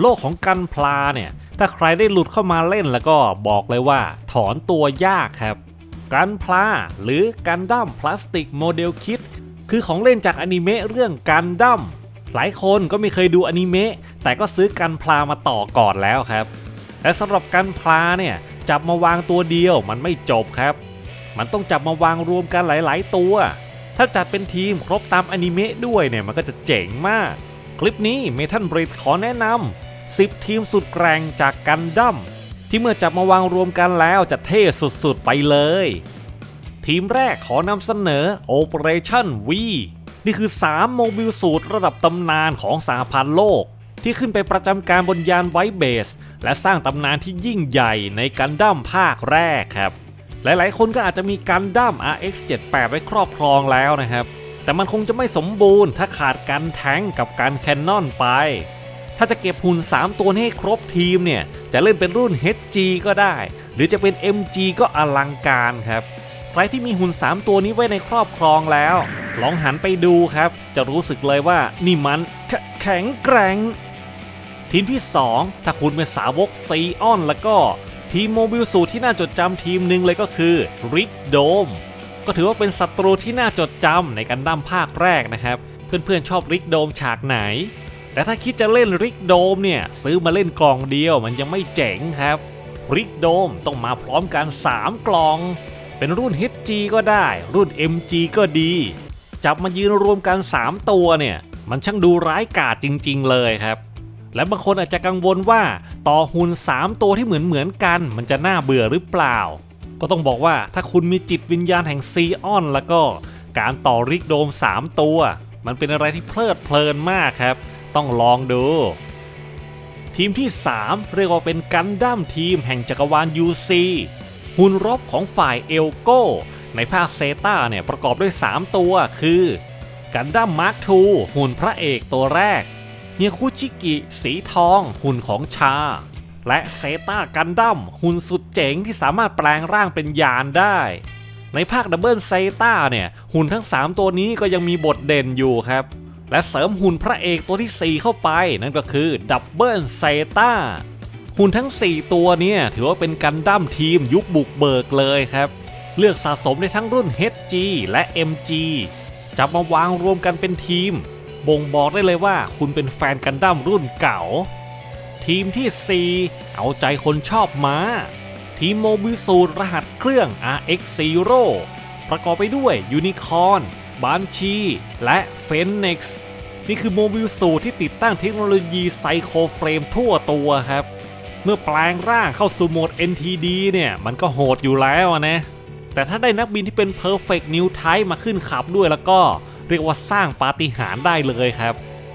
โลกของกันพลาเนี่ย ถ้าใครได้หลุดเข้ามาเล่นแล้วก็บอกเลยว่า ถอนตัวยากครับ กันพลาหรือกันดั้มพลาสติกโมเดลคิดคือของเล่นจากอนิเมะเรื่องกันดั้มหลายคนก็ไม่เคยดูอนิเมะแต่ก็ซื้อกันพลามาต่อก่อนแล้วครับ และสำหรับกันพลาเนี่ยจับมาวางตัวเดียวมันไม่จบครับ มันต้องจับมาวางรวมกันหลาย ๆ ตัว ถ้าจัดเป็นทีมครบตามอนิเมะด้วยเนี่ยมันก็จะเจ๋งมาก คลิปนี้เมทัลบริดขอแนะนำ10 ทีมสุดแกร่งจากกันดั้มที่เมื่อจับมาวางรวมกันแล้วจะเท่สุดๆไปเลย ทีมแรกขอนำเสนอ Operation V นี่คือ 3 โมบิลสูตรระดับตำนานของสหพันธ์โลก ที่ขึ้นไปประจำการบนยานไวเบส และสร้างตำนานที่ยิ่งใหญ่ในกันดั้มภาคแรกครับ หลายๆ คนก็อาจจะมีกันดั้ม RX78 ไว้ครอบครองแล้วนะครับ แต่มันคงจะไม่สมบูรณ์ถ้าขาดกันแทงกับการแคนนอนไป ถ้าจะเก็บหุ่น 3 ตัวให้ครบทีมเนี่ย จะเล่นเป็นรุ่น HG ก็ได้ หรือจะเป็น MG ก็อลังการครับใครที่มีหุ่น 3 ตัวนี้ไว้ในครอบครองแล้ว ลองหันไปดูครับ จะรู้สึกเลยว่านี่มันแขแข็งแกร่งทีมที่ 2 ถ้าคุณเป็นสาวกซีออนแล้วก็ทีมโมบิลสูตรที่น่าจดจำทีมหนึ่งเลยก็คือริกโดม ก็ถือว่าเป็นศัตรูที่น่าจดจำในกันดั้มภาคแรกนะครับ เพื่อนๆชอบริกโดมฉากไหน แต่ถ้าคิดจะเล่นริกโดมเนี่ยซื้อมาเล่นกล่องเดียวมันยังไม่เจ๋งครับ ริกโดมต้องมาพร้อมกัน 3 กล่อง เป็นรุ่น HG ก็ได้ รุ่น MG ก็ดี จับมายืนรวมกัน 3 ตัวเนี่ยมันช่างดูร้ายกาจจริง ๆ เลยครับและบางคนอาจจะกังวลว่าต่อหุ่น 3 ตัวที่เหมือนเหมือนๆกัน มันจะน่าเบื่อหรือเปล่า ก็ต้องบอกว่าถ้าคุณมีจิตวิญญาณแห่งซีออน แล้วก็การต่อริกโดม 3 ตัว มันเป็นอะไรที่เพลิดเพลินมากครับ ต้องลองดู ทีมที่ 3 เรียกว่าเป็นกันดั้มทีมแห่งจักรวาล UC หุ่นรบของฝ่ายเอลโก้ในภาคเซตาเนี่ยประกอบด้วย 3 ตัวคือกันดั้มมาร์คทูหุ่นพระเอกตัวแรกเฮียคุชิกิ สีทอง หุ่นของชา และเซตากันดั้มหุ่นสุดเจ๋งที่สามารถแปลงร่างเป็นยานได้ ในภาคดับเบิลเซตาเนี่ย หุ่นทั้ง 3 ตัวนี้ก็ยังมีบทเด่นอยู่ครับ และเสริมหุ่นพระเอกตัวที่ 4 เข้าไป นั่นก็คือดับเบิลเซตาหุ่นทั้ง 4 ตัวเนี่ย ถือว่าเป็นกันดั้มทีมยุคบุกเบิกเลยครับ เลือกสะสมในทั้งรุ่น HG และ MG จับมาวางรวมกันเป็นทีม บ่งบอกได้เลยว่าคุณเป็นแฟนกันดั้มรุ่นเก่า ทีมที่ 4 เอาใจคนชอบม้า ทีมโมบิลสูตรรหัสเครื่อง RX0 ประกอบไปด้วยยูนิคอนบานชีและเฟนเน็กซ์นี่คือโมบิลสูตรที่ติดตั้งเทคโนโลยีไซโคเฟรมทั่วตัวครับ เมื่อแปลงร่างเข้าสู่โหมด NTD เนี่ย มันก็โหดอยู่แล้วนะ แต่ถ้าได้นักบินที่เป็น Perfect New Type มาขึ้นขับด้วยแล้วก็เรียกว่าสร้างปาฏิหาริย์ได้เลยครับ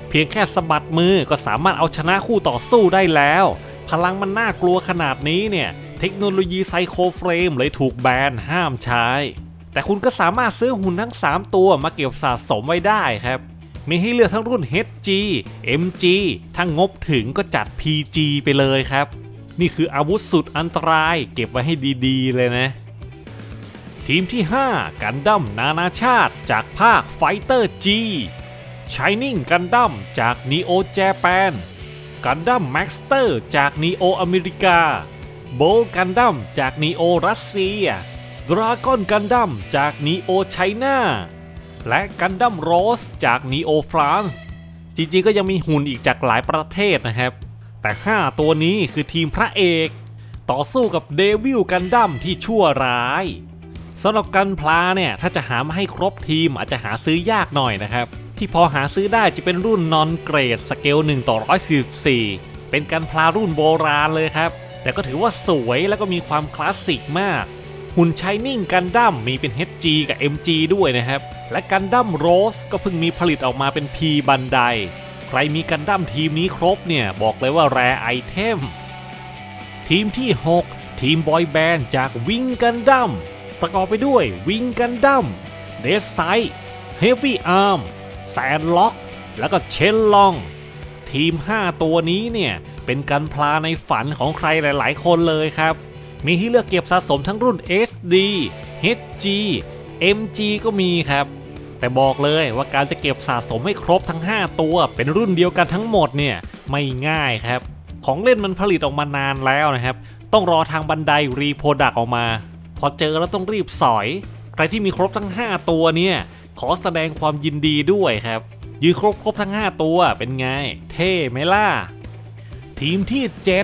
เพียงแค่สะบัดมือก็สามารถเอาชนะคู่ต่อสู้ได้แล้ว พลังมันน่ากลัวขนาดนี้เนี่ย เทคโนโลยีไซโคเฟรมเลยถูกแบนห้ามใช้ แต่คุณก็สามารถซื้อหุ่นทั้ง 3 ตัวมาเก็บสะสมไว้ได้ครับมีให้เลือกทั้งรุ่น HG MG ถ้างบถึงก็จัด PG ไปเลยครับ นี่คืออาวุธสุดอันตรายเก็บไว้ให้ดีๆ เลยนะ ทีมที่ 5 กันดั้มนานาชาติจากภาค Fighter G Shining กัน ดั้มจาก Neo Japan กันดั้ม Maxter จาก Neo อเมริกาโบกันดั้มจาก Neo รัสเซีย Dragon กันดั้มจาก Neo ไชน่าและกันดั้มโรสจาก Neo ฟรานซ์จริงๆก็ยังมีหุ่นอีกจากหลายประเทศนะครับ แต่ 5 ตัวนี้คือทีมพระเอก ต่อสู้กับเดวิลกันดั้มที่ชั่วร้ายสำหรับกันพลาเนี่ย ถ้าจะหามาให้ครบทีมอาจจะหาซื้อยากหน่อยนะครับ ที่พอหาซื้อได้จะเป็นรุ่นนอนเกรดสเกล1ต่อ144 เป็นกันพลารุ่นโบราณเลยครับ แต่ก็ถือว่าสวยแล้วก็มีความคลาสสิกมาก หุ่นชายนิ่งกันดั้มมีเป็น HG กับ MG ด้วยนะครับ และกันดั้มโรสก็เพิ่งมีผลิตออกมาเป็น P บันได ใครมีกันดั้มทีมนี้ครบเนี่ย บอกเลยว่าแรไอเทม ทีมที่ 6 ทีมบอยแบนด์จากวิงกันดั้มประกอบไปด้วยวิงกันดั้มเดสไซเฮฟวี่อาร์ม แซนล็อก แล้วก็เชนลอง ทีม 5 ตัวนี้เนี่ย เป็นกันพลาในฝันของใครหลาย ๆ คนเลยครับ มีที่เลือกเก็บสะสมทั้งรุ่น SD HG MG ก็มีครับ แต่บอกเลยว่าการจะเก็บสะสมให้ครบทั้ง 5 ตัว เป็นรุ่นเดียวกันทั้งหมดเนี่ยไม่ง่ายครับ ของเล่นมันผลิตออกมานานแล้วนะครับ ต้องรอทางบันไดรีโปรดักออกมา พอเจอแล้วต้องรีบสอย ใครที่มีครบทั้ง 5 ตัวเนี่ย ขอแสดงความยินดีด้วยครับ ยืนครบครบทั้ง 5 ตัวเป็นไง เท่ไหมล่ะ ทีมที่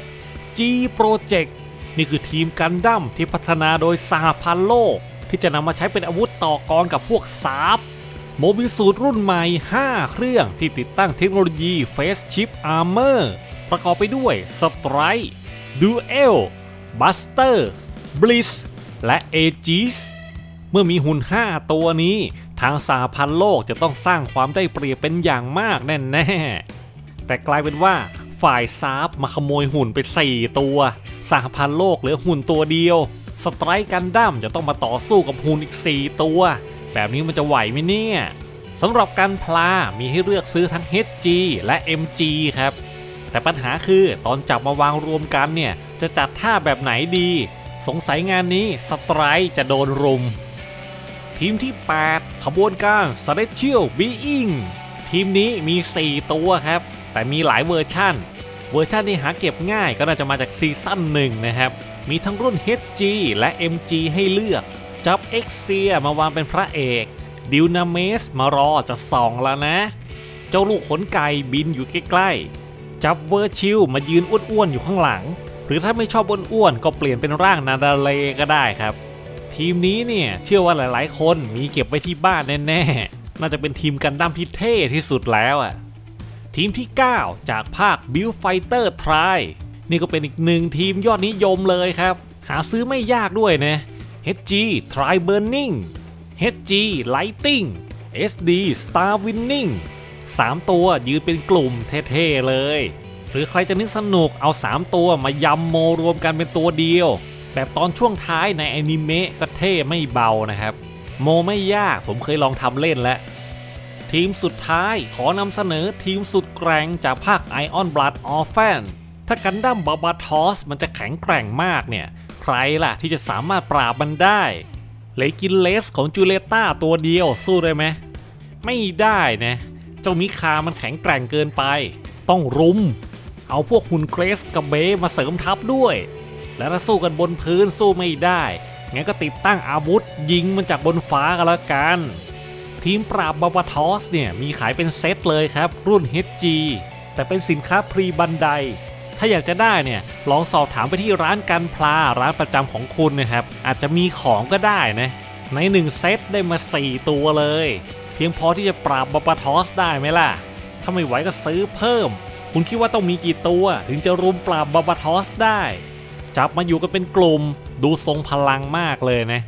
7 G Project นี่คือทีมกันดั้มที่พัฒนาโดยสหพันธ์โลก ที่จะนำมาใช้เป็นอาวุธต่อกรกับพวกซาบโมบิสูตรรุ่นใหม่ 5 เครื่องที่ติดตั้งเทคโนโลยี Face Chip Armor ประกอบไปด้วย Strike Duel Buster Bliss และ Aegis เมื่อมีหุ่น 5 ตัวนี้ ทางสหพันธ์โลกจะต้องสร้างความได้เปรียบเป็นอย่างมากแน่ๆ แต่กลายเป็นว่าฝ่ายซาบมาขโมยหุ่นไป 4 ตัว สหพันธ์โลกเหลือหุ่นตัวเดียว สไตรกันดั้มจะต้องมาต่อสู้กับหุ่นอีก 4 ตัว แบบนี้มันจะไหวไหมเนี่ยสำหรับการพลา มีให้เลือกซื้อทั้ง HG และ MG ครับ แต่ปัญหาคือตอนจับมาวางรวมกันเนี่ย จะจัดท่าแบบไหนดี สงสัยงานนี้สไตร์จะโดนรุม ทีมที่ 8 ขบวนการ Celestial Being ทีมนี้มี 4 ตัวครับ แต่มีหลายเวอร์ชั่น เวอร์ชันที่หาเก็บง่ายก็น่าจะมาจากซีซั่นหนึ่งนะครับ มีทั้งรุ่น HG และ MG ให้เลือก จับ x เซียมาวางเป็นพระเอก ดิวนาเมสมารอจะส่องแล้วนะ เจ้าลูกขนไก่บินอยู่ใกล้ๆ จับเวอร์ชิลมายืนอ้วนๆอยู่ข้างหลัง หรือถ้าไม่ชอบอ้วนๆก็เปลี่ยนเป็นร่างนาดาเลก็ได้ครับ ทีมนี้เนี่ยเชื่อว่าหลายๆ คนมีเก็บไว้ที่บ้านแน่ๆ น่าจะเป็นทีมกันดั้มที่เท่ที่สุดแล้วอะ ทีมที่ 9 จากภาค Build Fighter Try นี่ก็เป็นอีกหนึ่งทีมยอดนิยมเลยครับ หาซื้อไม่ยากด้วยนะ HG Try Burning HG Lighting SD Star Winning 3 ตัวยืนเป็นกลุ่มเท่ๆเลย หรือใครจะนึกสนุกเอา 3 ตัวมายำโมรวมกันเป็นตัวเดียว แบบตอนช่วงท้ายในอนิเมะก็เท่ไม่เบานะครับ โมไม่ยากผมเคยลองทำเล่นแล้ว ทีมสุดท้ายขอนำเสนอทีมสุดแกร่งจากภาค Ion Blood Orphan ถ้ากันดั้มบาบาทอสมันจะแข็งแกร่งมากเนี่ย ใครล่ะที่จะสามารถปราบมันได้เลกินเลสของจูเลต้าตัวเดียวสู้ได้ไหมไม่ได้นะเจ้ามิคามันแข็งแกร่งเกินไป ต้องรุม เอาพวกหุ่นเกรสกับเบมาเสริมทัพด้วย และถ้าสู้กันบนพื้นสู้ไม่ได้งั้นก็ติดตั้งอาวุธยิงมันจากบนฟ้ากันแล้วกัน ทีมปราบบาบาทอสเนี่ยมีขายเป็นเซตเลยครับ รุ่น HG แต่เป็นสินค้าพรีบันได ถ้าอยากจะได้เนี่ยลองสอบถามไปที่ร้านกันพลาร้านประจำของคุณนะครับ อาจจะมีของก็ได้นะ ใน 1 เซตได้มา 4 ตัวเลย เพียงพอที่จะปราบบาบาทอสได้ไหมล่ะ ถ้าไม่ไหวก็ซื้อเพิ่ม คุณคิดว่าต้องมีกี่ตัว ถึงจะรุมปราบบาบาทอสได้ จับมาอยู่กันเป็นกลุ่ม ดูทรงพลังมากเลยนะ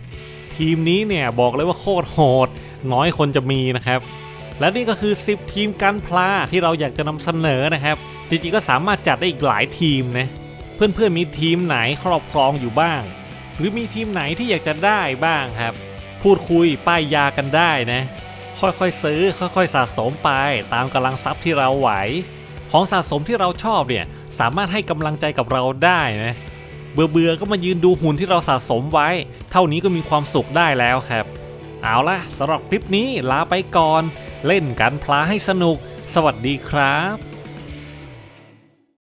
ทีมนี้เนี่ยบอกเลยว่าโคตรโหด น้อยคนจะมีนะครับ และนี่ก็คือ 10 ทีมการพลาที่เราอยากจะนำเสนอนะครับ จริงๆก็สามารถจัดได้อีกหลายทีมนะเพื่อนๆมีทีมไหนครอบครองอยู่บ้าง หรือมีทีมไหนที่อยากจะได้บ้างครับ พูดคุยป้ายยากันได้นะ ค่อยๆซื้อค่อยๆสะสมไป ตามกำลังทรัพย์ที่เราไหว ของสะสมที่เราชอบเนี่ยสามารถให้กำลังใจกับเราได้นะ เบื่อเบื่อๆก็มายืนดูหุ่นที่เราสะสมไว้ เท่านี้ก็มีความสุขได้แล้วครับ เอาละสำหรับคลิปนี้ลาไปก่อน เล่นกันพลาให้สนุก สวัสดีครับ